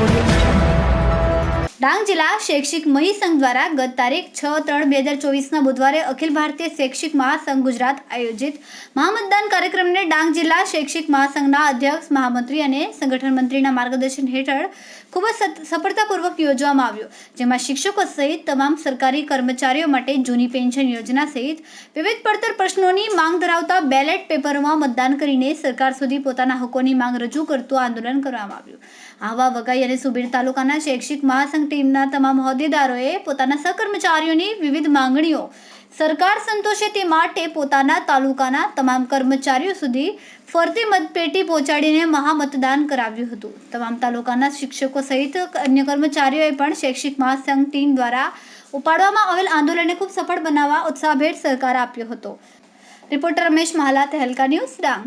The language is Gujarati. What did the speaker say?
Audio. ડાંગ જિલ્લા શૈક્ષિક મહીસંઘ દ્વારા ગત તારીખ છ ત્રણ બે હજાર ચોવીસના બુધવારે અખિલ ભારતીય શૈક્ષિક મહાસંઘ ગુજરાત આયોજિત મહામતદાન કાર્યક્રમને ડાંગ જિલ્લા શૈક્ષિક મહાસંઘના અધ્યક્ષ, મહામંત્રી અને સંગઠન મંત્રીના માર્ગદર્શન હેઠળ ખૂબ જ સફળતાપૂર્વક યોજવામાં આવ્યો. જેમાં શિક્ષકો સહિત તમામ સરકારી કર્મચારીઓ માટે જૂની પેન્શન યોજના સહિત વિવિધ પડતર પ્રશ્નોની માંગ ધરાવતા બેલેટ પેપરોમાં મતદાન કરીને સરકાર સુધી પોતાના હકોની માંગ રજૂ કરતું આંદોલન કરવામાં આવ્યું. આવા વઘઈ અને સુબીર તાલુકાના શૈક્ષિક મહાસંઘ ટીમના તમામ હોદ્દેદારોએ પોતાના સહકર્મચારીઓની વિવિધ માંગણીઓ સરકાર સંતોષે તે માટે પોતાના તાલુકાના તમામ કર્મચારીઓ સુધી ફરતી મતપેટી પહોંચાડીને મહામતદાન કરાવ્યું હતું. તમામ તાલુકાના શિક્ષકો સહિત અન્ય કર્મચારીઓએ પણ શૈક્ષિક મહાસંઘ ટીમ દ્વારા ઉપાડવામાં આવેલ આંદોલનને ખૂબ સફળ બનાવવા ઉત્સાહભેર સહકાર આપ્યો હતો. Reporter Ramesh Mahala, Tehelka news Dang.